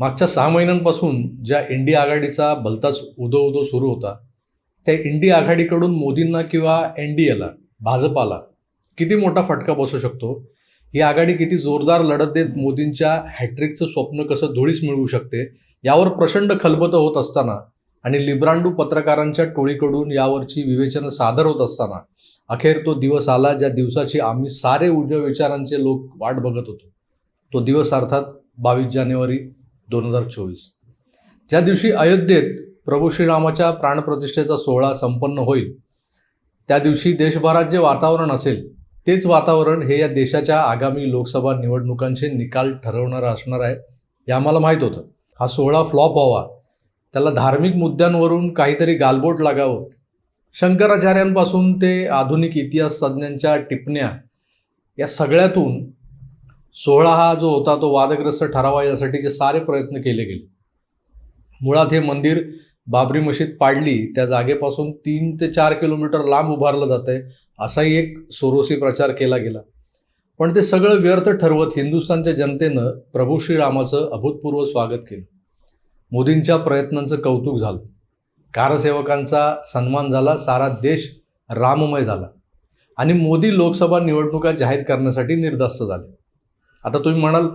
मागच्या सहा महिन्यांपासून ज्या इंडिया आघाडीचा भलताच उदो उदो सुरू होता त्या इंडिया आघाडीकडून मोदींना किंवा एन डी एला भाजपाला किती मोठा फटका बसू शकतो? ही आघाडी किती जोरदार लढत देत मोदींच्या हॅट्रिकचं स्वप्न कसं धुळीस मिळवू शकते यावर प्रचंड खलबतं होत असताना आणि लिब्रांडू पत्रकारांच्या टोळीकडून यावरची विवेचनं सादर होत असताना अखेर तो दिवस आला ज्या दिवसाची आम्ही सारे उजव्या विचारांचे लोक वाट बघत होतो. तो दिवस अर्थात बावीस जानेवारी दोन हजार चोवीस. ज्या दिवशी अयोध्येत प्रभू श्रीरामाच्या प्राणप्रतिष्ठेचा सोहळा संपन्न होईल त्या दिवशी देशभरात जे वातावरण असेल तेच वातावरण हे या देशाच्या आगामी लोकसभा निवडणुकांचे निकाल ठरवणारं असणार आहे हे आम्हाला माहीत होतं. हा सोहळा फ्लॉप व्हावा. त्याला धार्मिक मुद्द्यांवरून काहीतरी गालबोट लागावं. शंकराचार्यांपासून ते आधुनिक इतिहास तज्ज्ञांच्या टिपण्या या सगळ्यातून सोहळा हा जो होता तो वादग्रस्त ठरावा यासाठीचे सारे प्रयत्न केले गेले. मुळात हे मंदिर बाबरी मशीद पाडली त्या जागेपासून तीन ते चार किलोमीटर लांब उभारलं जात आहे असाही एक सोरोसी प्रचार केला गेला. पण ते सगळं व्यर्थ ठरवत हिंदुस्थानच्या जनतेनं प्रभू श्रीरामाचं अभूतपूर्व स्वागत केलं. मोदींच्या प्रयत्नांचं कौतुक झालं. कारसेवकांचा सन्मान झाला सारा देश राममय झाला. आणि मोदी लोकसभा निवडणुका जाहीर करण्यासाठी निर्धास्त झाले. आता तुम्ही म्हणाल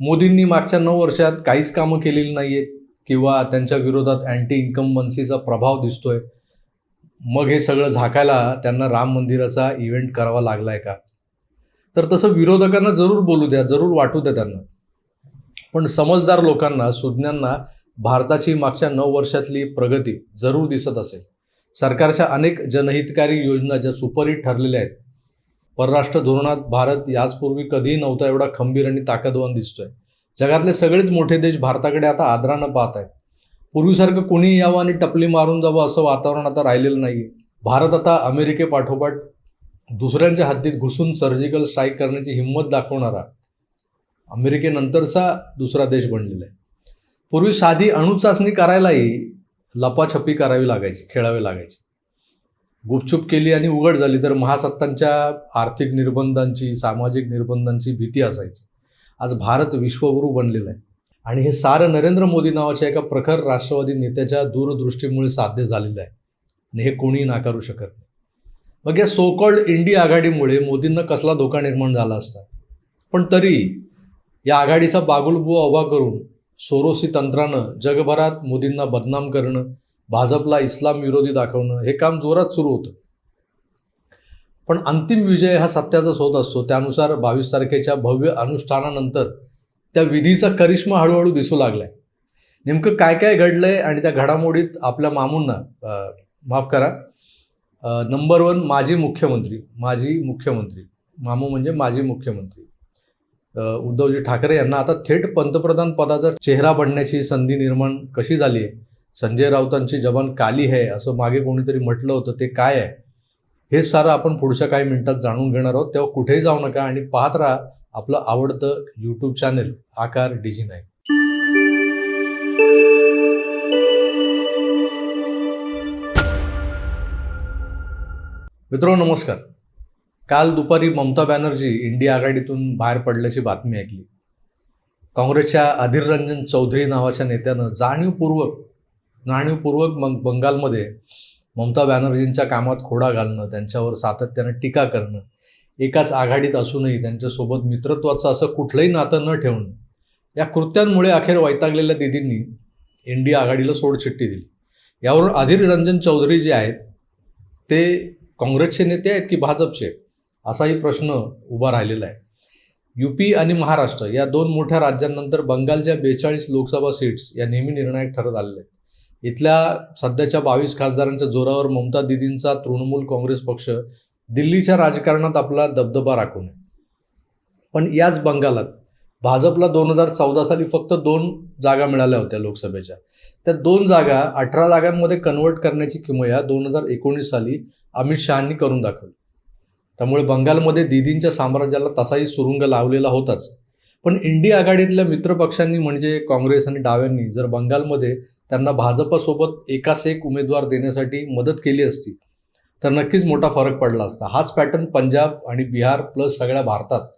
मोदींनी मागच्या नऊ वर्षात काहीच कामं केलेली नाही आहेत किंवा त्यांच्या विरोधात अँटी इन्कम्बन्सीचा प्रभाव दिसतोय. मग हे सगळं झाकायला त्यांना राम मंदिराचा इव्हेंट करावा लागलाय का? तर तसं विरोधकांना जरूर बोलू द्या जरूर वाटू द्या त्यांना. पण समजदार लोकांना सुज्ञांना भारताची मागच्या नऊ वर्षातली प्रगती जरूर दिसत असेल. सरकारच्या अनेक जनहितकारी योजना ज्या सुपरहिट ठरलेल्या आहेत परराष्ट्र धोरणात भारत याचपूर्वी कधीही नव्हता एवढा खंबीर आणि ताकदवान दिसतोय. जगातले सगळेच मोठे देश भारताकडे आता आदरानं पाहत आहेत. पूर्वीसारखं कोणीही यावं आणि टपली मारून जावं असं वातावरण आता राहिलेलं नाही भारत आता अमेरिकेपाठोपाठ दुसऱ्यांच्या हद्दीत घुसून सर्जिकल स्ट्राईक करण्याची हिंमत दाखवणारा अमेरिकेनंतरचा दुसरा देश बनलेला आहे. पूर्वी साधी अणुचाचणी करायलाही लपाछपी करावी लागायची खेळावी लागायची. गुपचूप केली आणि उघड झाली तर महासत्तांच्या आर्थिक निर्बंधांची सामाजिक निर्बंधांची भीती असायची. आज भारत विश्वगुरू बनलेला आहे. आणि हे सारं नरेंद्र मोदी नावाच्या एका प्रखर राष्ट्रवादी नेत्याच्या दूरदृष्टीमुळे साध्य झालेलं आहे. आणि हे कोणीही नाकारू शकत नाही. मग या सोकॉल्ड इंडिया आघाडीमुळे मोदींना कसला धोका निर्माण झाला असता? पण तरी या आघाडीचा बागुलबुवा उभा करून सोरोसी तंत्रानं जगभरात मोदींना बदनाम करणं भाजपला इस्लाम विरोधी दाखवणं हे काम जोरात सुरू होतं. पण अंतिम विजय हा सत्याचाच होत असतो. त्यानुसार बावीस तारखेच्या भव्य अनुष्ठानानंतर त्या विधीचा करिश्मा हळूहळू दिसू लागलाय. नेमकं काय काय घडलंय आणि त्या घडामोडीत आपल्या मामूंना माफ करा नंबर वन माजी मुख्यमंत्री माजी मुख्यमंत्री मामू म्हणजे माजी मुख्यमंत्री उद्धवजी ठाकरे यांना आता थेट पंतप्रधान पदाचा चेहरा बनण्याची संधी निर्माण कशी झाली आहे संजय राऊतांची जबान काली आहे असं मागे कोणीतरी म्हटलं होतं ते काय आहे? हे सारं आपण पुढच्या काही मिनिटात जाणून घेणार आहोत. तेव्हा कुठेही जाऊ नका आणि पाहत राहा आपलं आवडतं यूट्यूब चॅनेल आकार डिजी नाही मित्रांनो नमस्कार. काल दुपारी ममता बॅनर्जी इंडिया आघाडीतून बाहेर पडल्याची बातमी ऐकली. काँग्रेसच्या अधीर रंजन चौधरी नावाच्या नेत्यानं जाणीवपूर्वक जाणीवपूर्वक मग बंगालमध्ये ममता बॅनर्जींच्या कामात खोडा घालणं त्यांच्यावर सातत्यानं टीका करणं एकाच आघाडीत असूनही त्यांच्यासोबत मित्रत्वाचं असं कुठलंही नातं न ठेवणं या कृत्यांमुळे अखेर वैतागलेल्या दिदींनी इंडिया आघाडीला सोडचिठ्ठी दिली. यावरून अधीर रंजन चौधरी जे आहेत ते काँग्रेसचे नेते आहेत की भाजपचे? असाही प्रश्न उभा राहिलेला आहे. युपी आणि महाराष्ट्र या दोन मोठ्या राज्यांनंतर बंगालच्या बेचाळीस लोकसभा सीट्स या नेहमी निर्णायक ठरत आलेल्या आहेत. इथल्या सध्याच्या बावीस खासदारांच्या जोरावर ममता दिदींचा तृणमूल काँग्रेस पक्ष दिल्लीच्या राजकारणात आपला दबदबा राखून आहे. पण याच बंगालात भाजपला दोन हजार चौदा साली फक्त दोन जागा मिळाल्या होत्या लोकसभेच्या. त्या दोन जागा अठरा जागांमध्ये कन्वर्ट करण्याची किमया दोन हजार एकोणीस साली अमित शहानी करून दाखवली. त्यामुळे बंगालमध्ये दिदींच्या साम्राज्याला तसाही सुरुंग लावलेला होताच. पण इंडिया आघाडीतल्या मित्रपक्षांनी म्हणजे काँग्रेस आणि डाव्यांनी जर बंगालमध्ये त्यांना भाजपसोबत एकाच एक उमेदवार देण्यासाठी मदत केली असती तर नक्कीच मोठा फरक पडला असता. हाच पॅटर्न पंजाब आणि बिहार प्लस सगळ्या भारतात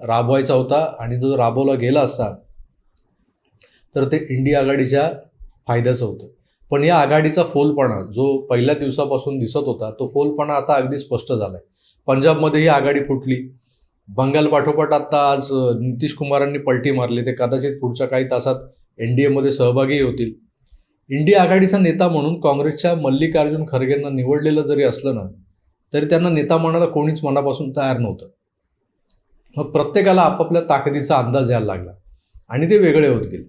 राबवायचा होता आणि जो राबवला गेला असता तर ते इंडिया आघाडीच्या फायद्याचं होतं. पण या आघाडीचा फोलपणा जो पहिल्या दिवसापासून दिसत होता तो फोलपणा आता अगदी स्पष्ट झाला आहे पंजाबमध्ये ही आघाडी फुटली. बंगाल पाठोपाठ आता आज नितीश कुमारांनी पलटी मारली. ते कदाचित पुढच्या काही तासात एन डी एमध्ये सहभागी होतील. इंडिया आघाडीचा नेता म्हणून काँग्रेसच्या मल्लिकार्जुन खरगेंना निवडलेलं जरी असलं ना तरी त्यांना नेता म्हणायला कोणीच मनापासून तयार नव्हतं. मग प्रत्येकाला आपापल्या ताकदीचा अंदाज यायला लागला आणि ते वेगळे होत गेले.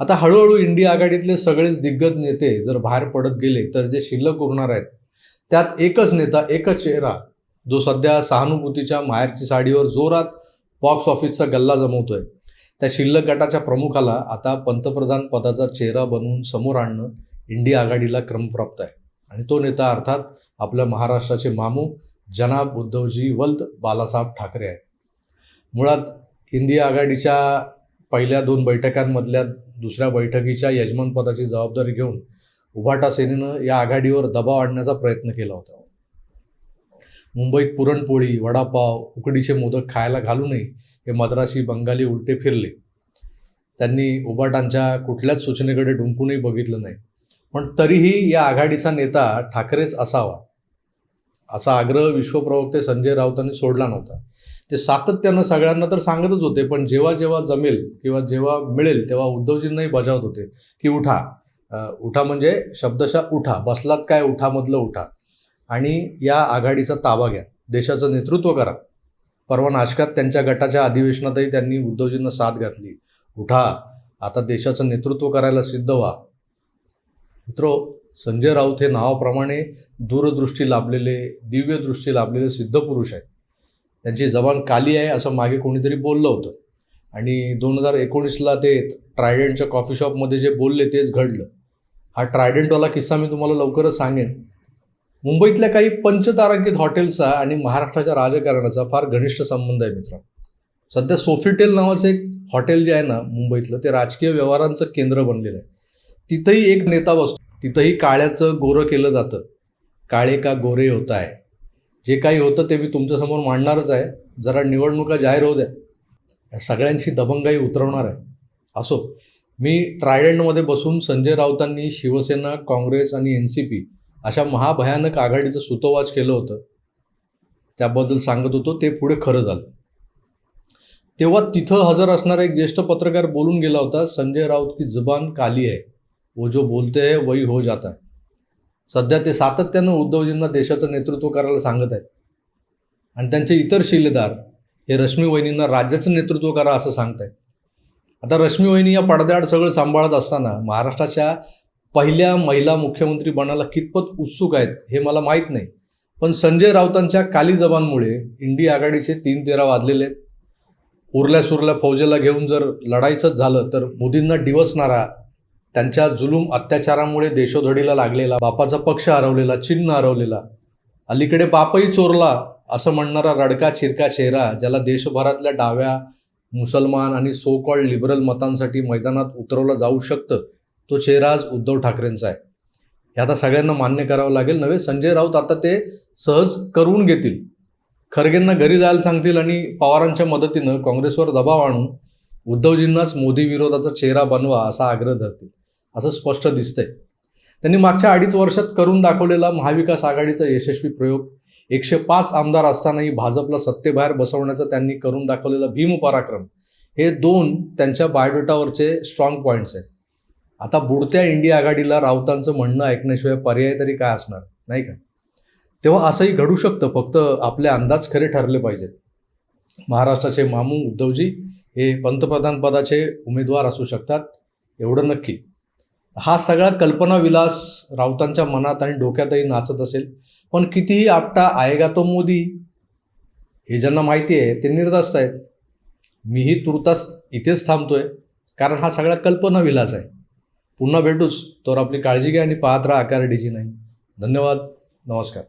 आता हळूहळू इंडिया आघाडीतले सगळेच दिग्गज नेते जर बाहेर पडत गेले तर जे शिल्लक उरणार आहेत त्यात एकच नेता एकच चेहरा जो सध्या सहानुभूतीच्या माहेरची साडीवर जोरात बॉक्स ऑफिसचा गल्ला जमवतोय. त्या शिल्लक गटाच्या प्रमुखाला आता पंतप्रधान पदाचा चेहरा बनवून समोर आणणं इंडिया आघाडीला क्रमप्राप्त आहे. आणि तो नेता अर्थात आपल्या महाराष्ट्राचे मामू जनाब उद्धवजी वल्द बालासाहेब ठाकरे आहेत. मुळात इंडिया आघाडीच्या पहिल्या दोन बैठकांमधल्या दुसऱ्या बैठकीच्या यजमानपदाची जबाबदारी घेऊन उभाटा सेनेनं या आघाडीवर दबाव आणण्याचा प्रयत्न केला होता. मुंबईत पुरणपोळी वडापाव उकडीचे मोदक खायला घालूनही हे मद्रासी बंगाली उलटे फिरले. त्यांनी उबाटांच्या कुठल्याच सूचनेकडे डुंकूनही बघितलं नाही. पण तरीही या आघाडीचा नेता ठाकरेच असावा असा आग्रह विश्वप्रवक्ते संजय राऊतांनी सोडला नव्हता. ते सातत्यानं सगळ्यांना तर सांगतच होते पण जेव्हा जेव्हा जमेल किंवा जेव्हा मिळेल तेव्हा उद्धवजींनाही बजावत होते की उठा. उठा म्हणजे शब्दशः उठा बसलात काय उठामधलं उठा. आणि या आघाडीचा ताबा घ्या देशाचं नेतृत्व करा. परवा नाशकात त्यांच्या गटाच्या अधिवेशनातही त्यांनी उद्धवजींना साथ घातली. उठा आता देशाचं नेतृत्व करायला सिद्ध व्हा. मित्रो संजय राऊत हे नावाप्रमाणे दूरदृष्टी लाभलेले दिव्यदृष्टी लाभलेले सिद्ध पुरुष आहेत. त्यांची जबान काली आहे असं मागे कोणीतरी बोललं होतं. आणि दोन हजार एकोणीसला ते ट्रायडंटच्या कॉफी शॉपमध्ये जे बोलले तेच घडलं. हा ट्रायडंटवाला किस्सा मी तुम्हाला लवकरच सांगेन. मुंबईतल्या काही पंचतारांकित हॉटेलचा आणि महाराष्ट्राच्या राजकारणाचा फार घनिष्ठ संबंध आहे मित्र. सध्या सोफिटेल नावाचं एक हॉटेल जे आहे ना मुंबईतलं ते राजकीय व्यवहारांचं केंद्र बनलेलं आहे. तिथंही एक नेता बसतो. तिथंही काळ्याचं गोरं केलं जातं. काळे का गोरे होत आहे? जे काही होतं ते मी तुमच्यासमोर मांडणारच आहे. जरा निवडणुका जाहीर होऊ द्या. या सगळ्यांची दबंगाई उतरवणार आहे. असो मी ट्रायडंटमध्ये बसून संजय राऊतांनी शिवसेना काँग्रेस आणि एन सी पी अशा महाभयानक आघाडीचं सुतोवाच केलं होतं. त्याबद्दल सांगत होतो ते पुढे खरं झालं. तेव्हा तिथं हजर असणारा एक ज्येष्ठ पत्रकार बोलून गेला होता संजय राऊत की जबान काली आहे. वो जो बोलते है वही हो जाता है. सध्या ते सातत्यानं उद्धवजींना देशाचं नेतृत्व करायला सांगत आहेत. आणि त्यांचे इतर शिलेदार हे रश्मी वहिनींना राज्याचं नेतृत्व करा असं सांगत आहेत आता रश्मी वहिनी या पडद्याआड सगळं सांभाळत असताना महाराष्ट्राच्या पहिल्या महिला मुख्यमंत्री बनायला कितपत उत्सुक आहेत हे मला माहीत नाही. पण संजय राऊतांच्या काली जबानमुळे इंडिया आघाडीचे तीन तेरा वाजलेले आहेत. उरल्या सुरल्या फौजेला घेऊन जर लढाईचंच झालं तर मोदींना डिवसणारा त्यांच्या जुलूम अत्याचारामुळे देशोधडीला लागलेला बापाचा पक्ष हरवलेला चिन्ह हरवलेला अलीकडे बापही चोरला असं म्हणणारा रडका चिरका चेहरा ज्याला देशभरातल्या डाव्या मुसलमान आणि सो कॉल्ड लिबरल मतांसाठी मैदानात उतरवलं जाऊ शकतं तो चेहरा आज उद्धव ठाकरेंचा आहे. हे आता सगळ्यांना मान्य करावं लागेल. नव्हे संजय राऊत आता ते सहज करून घेतील. खरगेंना घरी जायला सांगतील आणि पवारांच्या मदतीनं काँग्रेसवर दबाव आणून उद्धवजींनाच मोदी विरोधाचा चेहरा बनवा असा आग्रह धरतील. असं स्पष्ट दिसतंय. त्यांनी मागच्या अडीच वर्षात करून दाखवलेला महाविकास आघाडीचा यशस्वी प्रयोग एकशे पाच आमदार असतानाही भाजपला सत्तेबाहेर बसवण्याचा त्यांनी करून दाखवलेला भीम पराक्रम हे दोन त्यांच्या बायोडेटावरचे स्ट्रॉंग पॉईंट्स आहेत. आता बुडत्या इंडिया आघाडीला राऊतांचं म्हणणं ऐकण्याशिवाय पर्याय तरी काय असणार? नाही का? तेव्हा असंही घडू शकतं फक्त आपले अंदाज खरे ठरले पाहिजेत. महाराष्ट्राचे मामू उद्धवजी हे पंतप्रधान पदाचे उमेदवार असू शकतात एवढं नक्की. हा सगळा कल्पनाविलास राऊतांच्या मनात आणि डोक्यातही नाचत असेल. पण कितीही आपटा आएगा तो मोदी? हे ज्यांना माहिती आहे ते निर्धास्त आहेत. मीही तुर्तास इथेच थांबतोय कारण हा सगळा कल्पनाविलास आहे. पुन्हा भेटूच. तर आपली काळजी घ्या आणि पाहत राहा आकार डीजी नाही धन्यवाद. नमस्कार.